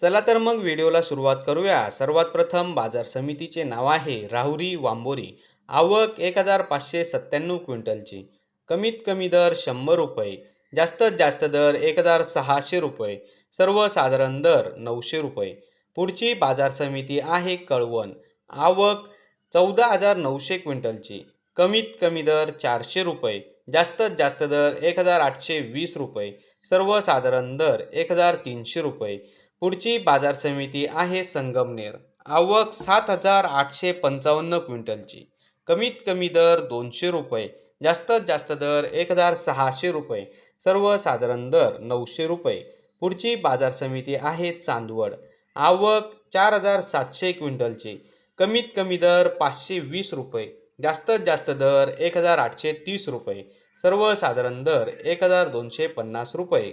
चला तर मग व्हिडिओला सुरुवात करूया. सर्वात प्रथम बाजार समितीचे नाव आहे राहुरी वांबोरी. आवक एक हजार पाचशे सत्त्याण्णव क्विंटलची. कमीत कमी दर शंभर रुपये. जास्तीत जास्त दर एक हजार सहाशे रुपये. सर्वसाधारण दर नऊशे रुपये. पुढची बाजार समिती आहे कळवण. आवक चौदा हजार नऊशे क्विंटलची. कमीत कमी दर चारशे रुपये. जास्तीत जास्त दर एक हजार आठशे वीस रुपये. सर्वसाधारण दर एक हजार तीनशे रुपये. पुढची बाजार समिती आहे संगमनेर. आवक सात हजार आठशे पंचावन्न क्विंटलची. कमीत कमी दर दोनशे रुपये जास्तीत जास्त दर एक हजार सहाशे रुपये सर्वसाधारण दर नऊशे रुपये. पुढची बाजार समिती आहे चांदवड. आवक चार हजार सातशे क्विंटलची. कमीत कमी दर पाचशे वीस रुपये जास्तीत जास्त दर एक हजार आठशे तीस रुपये सर्वसाधारण दर एक हजार दोनशे पन्नास रुपये.